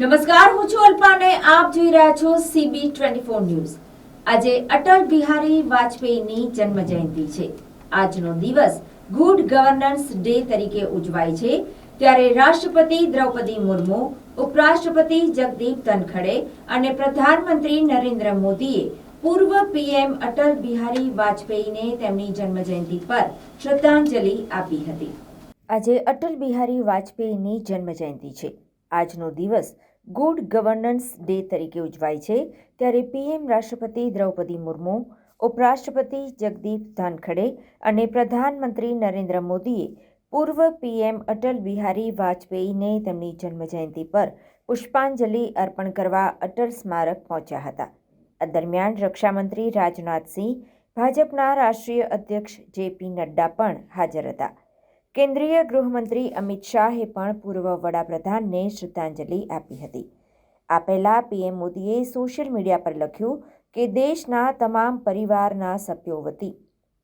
નમસ્કાર, હું છું અલ્પા અને આપ જોઈ રહ્યા છો સીબી ટ્વેન્ટી ફોર ન્યૂઝ. આજે અટલ બિહારી વાજપેયીની જન્મ જયંતિ છે. આજનો દિવસ ગુડ ગવર્નન્સ ડે તરીકે ઉજવાય છે. ત્યારે રાષ્ટ્રપતિ દ્રૌપદી મુર્મુ, ઉપરાષ્ટ્રપતિ જગદીપ ધનખડે અને પ્રધાનમંત્રી નરેન્દ્ર મોદીએ પૂર્વ પીએમ અટલ બિહારી વાજપેયીને તેમની જન્મ જયંતિ પર શ્રદ્ધાંજલિ આપી હતી. આજે અટલ બિહારી વાજપેયીની જન્મ જયંતિ છે. આજનો દિવસ ગુડ ગવર્નન્સ ડે તરીકે ઉજવાય છે. ત્યારે પીએમ રાષ્ટ્રપતિ દ્રૌપદી મુર્મુ, ઉપરાષ્ટ્રપતિ જગદીપ ધાનખડે અને પ્રધાનમંત્રી નરેન્દ્ર મોદીએ પૂર્વ પીએમ અટલ બિહારી વાજપેયીને તેમની જન્મ જયંતિ પર પુષ્પાંજલિ અર્પણ કરવા અટલ સ્મારક પહોંચ્યા હતા. આ દરમિયાન રક્ષામંત્રી રાજનાથસિંહ, ભાજપના રાષ્ટ્રીય અધ્યક્ષ જેપી નડ્ડા પણ હાજર હતા. કેન્દ્રીય ગૃહમંત્રી અમિત શાહે પણ પૂર્વ વડાપ્રધાનને શ્રદ્ધાંજલિ આપી હતી. આ પહેલાં પીએમ મોદીએ સોશિયલ મીડિયા પર લખ્યું કે દેશના તમામ પરિવારના સભ્યો વતી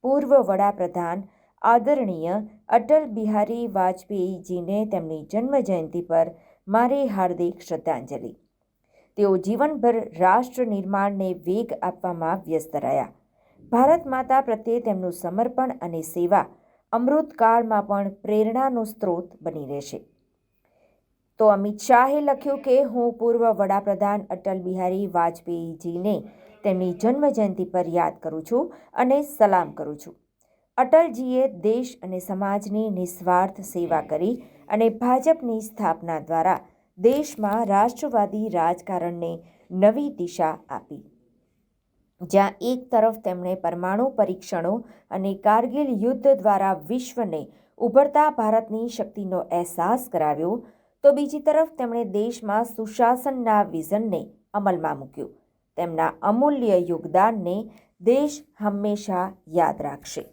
પૂર્વ વડાપ્રધાન આદરણીય અટલ બિહારી વાજપેયીજીને તેમની જન્મ જયંતિ પર મારી હાર્દિક શ્રદ્ધાંજલિ. તેઓ જીવનભર રાષ્ટ્ર નિર્માણને વેગ આપવામાં વ્યસ્ત રહ્યા. ભારત માતા પ્રત્યે તેમનું સમર્પણ અને સેવા અમૃતકાળમાં પણ પ્રેરણાનો સ્ત્રોત બની રહેશે. તો અમિત શાહે લખ્યું કે, હું પૂર્વ વડાપ્રધાન અટલ બિહારી વાજપેયીજીને તેમની જન્મ જયંતિ પર યાદ કરું છું અને સલામ કરું છું. અટલજીએ દેશ અને સમાજની નિસ્વાર્થ સેવા કરી અને ભાજપની સ્થાપના દ્વારા દેશમાં રાષ્ટ્રવાદી રાજકારણને નવી દિશા આપી. જ્યાં એક તરફ તેમણે પરમાણુ પરીક્ષણો અને કારગિલ યુદ્ધ દ્વારા વિશ્વને ઉભરતા ભારતની શક્તિનો અહેસાસ કરાવ્યો, તો બીજી તરફ તેમણે દેશમાં સુશાસનના વિઝનને અમલમાં મૂક્યું. તેમના અમૂલ્ય યોગદાનને દેશ હંમેશા યાદ રાખશે.